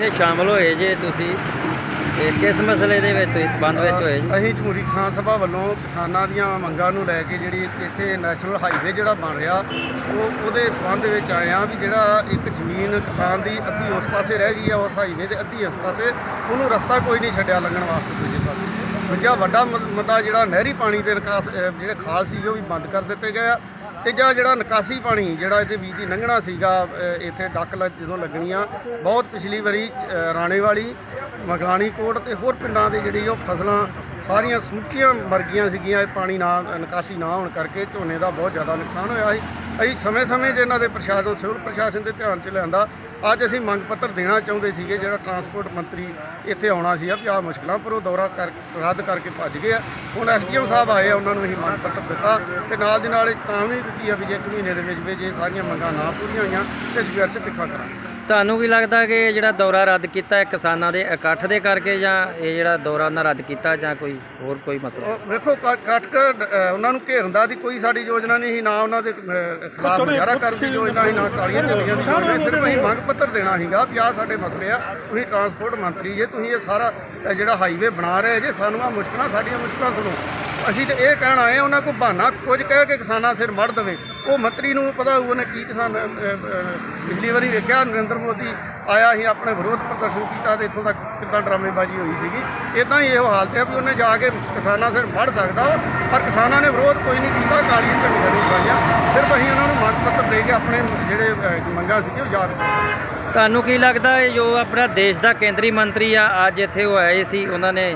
ਸ਼ਾਮਲ ਹੋਏ ਜੇ ਤੁਸੀਂ। ਇਹ ਕਿਸ ਮਸਲੇ ਦੇ ਵਿੱਚ ਇਸ ਸੰਬੰਧ ਵਿੱਚ ਹੋਏ ਜੀ? ਅਸੀਂ ਜਮਹੂਰੀ ਕਿਸਾਨ ਸਭਾ ਵੱਲੋਂ ਕਿਸਾਨਾਂ ਦੀਆਂ ਮੰਗਾਂ ਨੂੰ ਲੈ ਕੇ ਜਿਹੜੀ ਇੱਥੇ ਨੈਸ਼ਨਲ ਹਾਈਵੇ ਜਿਹੜਾ ਬਣ ਰਿਹਾ, ਉਹ ਉਹਦੇ ਸੰਬੰਧ ਵਿੱਚ ਆਏ ਆ ਵੀ ਜਿਹੜਾ ਇੱਕ ਜ਼ਮੀਨ ਕਿਸਾਨ ਦੀ ਅੱਧੀ ਉਸ ਪਾਸੇ ਰਹਿ ਗਈ ਆ, ਉਸ ਹਾਈਵੇ ਦੇ ਅੱਧੀ ਇਸ ਪਾਸੇ, ਉਹਨੂੰ ਰਸਤਾ ਕੋਈ ਨਹੀਂ ਛੱਡਿਆ ਲੰਘਣ ਵਾਸਤੇ ਦੂਜੇ ਪਾਸੇ। ਦੂਜਾ ਵੱਡਾ ਮ- ਮੁੱਦਾ ਜਿਹੜਾ ਨਹਿਰੀ ਪਾਣੀ ਦੇ ਨਿਕਾਸ ਜਿਹੜੇ ਖਾਲ ਸੀ, ਉਹ ਵੀ ਬੰਦ ਕਰ ਦਿੱਤੇ ਗਏ ਆ। ਤੀਜਾ ਜਿਹੜਾ ਨਿਕਾਸੀ ਪਾਣੀ ਜਿਹੜਾ ਇੱਥੇ ਵੀਹ ਦੀ ਲੰਘਣਾ ਸੀਗਾ, ਅਹ, ਇੱਥੇ ਡੱਕ ਲ- ਜਦੋਂ ਲੱਗਣੀਆਂ, ਬਹੁਤ ਪਿਛਲੀ ਵਾਰੀ, ਅਹ ਰਾਣੇ ਵਾਲੀ ਮਗਲਾਣੀ ਕੋਟ ਤੇ ਹੋਰ ਪਿੰਡਾਂ ਦੇ ਜਿਹੜੀ ਉਹ ਫਸਲਾਂ ਸਾਰੀਆਂ ਸੁੱਕੀਆਂ ਮਰ ਗਈਆਂ ਸੀਗੀਆਂ, ਇਹ ਪਾਣੀ ਨਾ, ਨਿਕਾਸੀ ਨਾ ਹੋਣ ਕਰਕੇ ਝੋਨੇ ਦਾ ਬਹੁਤ ਜ਼ਿਆਦਾ ਨੁਕਸਾਨ ਹੋਇਆ ਸੀ। ਅਸੀਂ ਸਮੇਂ-ਸਮੇਂ 'ਚ ਇਹਨਾਂ ਦੇ ਪ੍ਰਸ਼ਾਸਨ, ਸਿਵਲ ਪ੍ਰਸ਼ਾਸਨ ਦੇ ਧਿਆਨ 'ਚ ਲਿਆਂਦਾ। ਅੱਜ ਅਸੀਂ ਮੰਗ ਪੱਤਰ ਦੇਣਾ ਚਾਹੁੰਦੇ ਸੀਗੇ, ਜਿਹੜਾ ਟਰਾਂਸਪੋਰਟ ਮੰਤਰੀ ਇੱਥੇ ਆਉਣਾ ਸੀ, ਵੀ ਆਹ ਮੁਸ਼ਕਲਾਂ ਪਰ ਉਹ ਦੌਰਾ ਕਰ, ਰੱਦ ਕਰਕੇ ਭੱਜ ਗਏ ਆ। ਹੁਣ ਐਸਡੀਐਮ ਸਾਹਿਬ ਆਏ ਆ, ਉਹਨਾਂ ਨੂੰ ਅਸੀਂ ਮੰਗ ਪੱਤਰ ਦਿੱਤਾ ਤੇ ਨਾਲ ਦੀ ਨਾਲ ਇੱਕ ਵੀ ਦਿੱਤੀ ਆ ਵੀ ਜੇ ਇੱਕ ਮਹੀਨੇ ਦੇ ਵਿੱਚ ਵਿੱਚ ਇਹ ਸਾਰੀਆਂ ਮੰਗਾਂ ਨਾ ਪੂਰੀਆਂ ਹੋਈਆਂ, ਤੇ ਸੰਘਰਸ਼ ਤਿੱਖਾ ਕਰਾਂਗੇ। ਤੁਹਾਨੂੰ ਕੀ ਲੱਗਦਾ ਕਿ ਇਹ ਜਿਹੜਾ ਦੌਰਾ ਰੱਦ ਕੀਤਾ ਹੈ ਕਿਸਾਨਾਂ ਦੇ ਇਕੱਠ ਦੇ ਕਰਕੇ ਜਾਂ ਇਹ ਜਿਹੜਾ ਦੌਰਾ ਉਹਨਾਂ ਰੱਦ ਕੀਤਾ ਜਾਂ ਕੋਈ ਹੋਰ ਕੋਈ ਮਤਲਬ? ਉਹ ਵੇਖੋ ਅ, ਉਹਨਾਂ ਨੂੰ ਘੇਰਨ ਦਾ ਦੀ ਕੋਈ ਸਾਡੀ ਯੋਜਨਾ ਨਹੀਂ ਸੀ ਨਾ ਉਹਨਾਂ ਦੇ ਖਿਲਾਫ ਮੁਜ਼ਾਹਰਾ ਕਰਨ ਦੀ ਯੋਜਨਾ ਸੀ ਨਾ ਕਾਲੀਆਂ ਝੰਡੀਆਂ ਦੀ ਯੋਜਨਾ ਸੀ। ਸਿਰਫ ਅਸੀਂ ਮੰਗ ਪੱਤਰ ਦੇਣਾ ਸੀਗਾ ਵੀ ਆਹ ਸਾਡੇ ਮਸਲੇ ਆ ਤੁਸੀਂ ਟਰਾਂਸਪੋਰਟ ਮੰਤਰੀ ਜੇ ਤੁਸੀਂ ਇਹ ਸਾਰਾ ਅ, ਜਿਹੜਾ ਹਾਈਵੇ ਬਣਾ ਰਹੇ ਜੇ ਸਾਨੂੰ ਆ ਮੁਸ਼ਕਲਾਂ ਸਾਡੀਆਂ ਮੁਸ਼ਕਲਾਂ ਸੁਣੋ। ਅਸੀਂ ਤੇ ਇਹ ਕਹਿਣ ਆਏ ਆ ਉਹਨਾਂ ਕੋਲ ਬਹਾਨਾ ਕੁਝ ਕਹਿ ਕੇ ਕਿਸਾਨਾਂ ਸਿਰ ਮੜ ਦੇਵੇ। ਉਹ ਮੰਤਰੀ ਨੂੰ ਪਤਾ ਉਹਨੇ ਕੀ ਕਿਸਾਨ ਪਿਛਲੀ ਵਾਰੀ ਵੇਖਿਆ, ਨਰਿੰਦਰ ਮੋਦੀ ਆਇਆ ਸੀ, ਆਪਣੇ ਵਿਰੋਧ ਪ੍ਰਦਰਸ਼ਨ ਕੀਤਾ ਤੇ ਇੱਥੋਂ ਤੱਕ ਕਿੱਦਾਂ ਡਰਾਮੇਬਾਜ਼ੀ ਹੋਈ ਸੀਗੀ। ਇਦਾਂ ਹੀ ਇਹੋ ਹਾਲਤ ਹੈ ਵੀ ਉਹਨੇ ਜਾ ਕੇ ਕਿਸਾਨਾਂ ਸਿਰ ਮੜ ਸਕਦਾ, ਪਰ ਕਿਸਾਨਾਂ ਨੇ ਵਿਰੋਧ ਕੋਈ ਨਹੀਂ ਕੀਤਾ, ਕਾਲੀਆਂ ਝੰਡੀਆਂ ਨਹੀਂ ਪਾਈਆਂ ਸਿਰਫ ਅਸੀਂ ਉਹਨਾਂ ਨੂੰ ਮੰਗ ਪੱਤਰ ਦੇ ਕੇ ਆਪਣੇ ਜਿਹੜੇ ਮੰਗਾਂ ਸੀਗੀਆਂ, ਉਹ ਯਾਦ ਕਰਦੇ ਤੁਹਾਨੂੰ ਕੀ ਲੱਗਦਾ ਹੈ ਜੋ ਆਪਣਾ ਦੇਸ਼ ਦਾ ਕੇਂਦਰੀ ਮੰਤਰੀ ਆ, ਅੱਜ ਇੱਥੇ ਉਹ ਆਏ ਸੀ, ਉਹਨਾਂ ਨੇ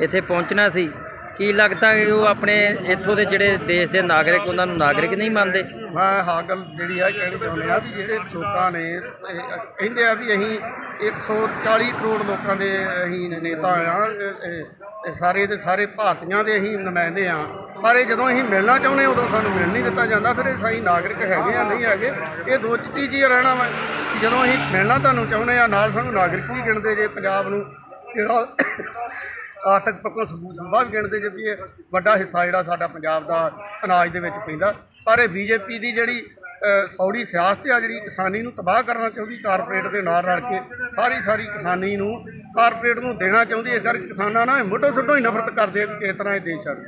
ਇੱਥੇ ਪਹੁੰਚਣਾ ਸੀ? ਕੀ ਲੱਗਦਾ ਕਿ ਉਹ ਆਪਣੇ ਇੱਥੋਂ ਦੇ ਜਿਹੜੇ ਦੇਸ਼ ਦੇ ਨਾਗਰਿਕ ਉਹਨਾਂ ਨੂੰ ਨਾਗਰਿਕ ਨਹੀਂ ਮੰਨਦੇ? ਮੈਂ ਹਾਂ ਗੱਲ ਜਿਹੜੀ ਆ ਕਹਿਣੀ ਚਾਹੁੰਦੇ ਆ ਵੀ ਜਿਹੜੇ ਲੋਕਾਂ ਨੇ ਇਹ ਕਹਿੰਦੇ ਆ ਵੀ ਅਸੀਂ 140 ਕਰੋੜ ਲੋਕਾਂ ਦੇ ਅਸੀਂ ਨੇਤਾ ਆ ਇਹ- ਸਾਰੇ ਦੇ ਸਾਰੇ ਭਾਰਤੀਆਂ ਦੇ ਅਸੀਂ ਨੁਮਾਇੰਦੇ ਆ। ਪਰ ਇਹ ਜਦੋਂ ਅਸੀਂ ਮਿਲਣਾ ਚਾਹੁੰਦੇ ਹਾਂ, ਉਦੋਂ ਸਾਨੂੰ ਮਿਲ ਨਹੀਂ ਦਿੱਤਾ ਜਾਂਦਾ ਫਿਰ ਇਹ ਸਾਈ ਨਾਗਰਿਕ ਹੈਗੇ ਆ ਨਹੀਂ ਹੈਗੇ ਇਹ ਦੋ ਚੀਜ਼ ਹੀ ਰਹਿਣਾ ਵਾ। ਜਦੋਂ ਅਸੀਂ ਮਿਲਣਾ ਤੁਹਾਨੂੰ ਚਾਹੁੰਦੇ ਆ ਨਾਲ ਸਾਨੂੰ ਨਾਗਰਿਕ ਵੀ ਗਿਣਦੇ ਜੇ ਪੰਜਾਬ ਨੂੰ ਜਿਹੜਾ ਆਰਥਿਕ ਪੱਖੋਂ ਸਬੂਤ ਸੰਭਾ ਵੀ ਗਿਣਦੇ ਜੇ ਵੀ ਇਹ ਵੱਡਾ ਹਿੱਸਾ ਜਿਹੜਾ ਸਾਡਾ ਪੰਜਾਬ ਦਾ ਅਨਾਜ ਦੇ ਵਿੱਚ ਪੈਂਦਾ। ਪਰ ਇਹ ਬੀਜੇਪੀ ਦੀ ਜਿਹੜੀ ਸੌੜੀ ਸਿਆਸਤ ਆ, ਜਿਹੜੀ ਕਿਸਾਨੀ ਨੂੰ ਤਬਾਹ ਕਰਨਾ ਚਾਹੁੰਦੀ, ਕਾਰਪੋਰੇਟ ਦੇ ਨਾਲ ਰਲ ਕੇ ਸਾਰੀ ਸਾਰੀ ਕਿਸਾਨੀ ਨੂੰ ਕਾਰਪੋਰੇਟ ਨੂੰ ਦੇਣਾ ਚਾਹੁੰਦੀ, ਇਸ ਕਰਕੇ ਕਿਸਾਨਾਂ ਨਾਲ ਮੋਢੋ ਸੁੱਢੋਂ ਹੀ ਨਫ਼ਰਤ ਕਰਦੇ ਆ ਕਿ ਕਿਸ ਤਰ੍ਹਾਂ ਇਹ ਦੇਸ਼ ਛੱਡ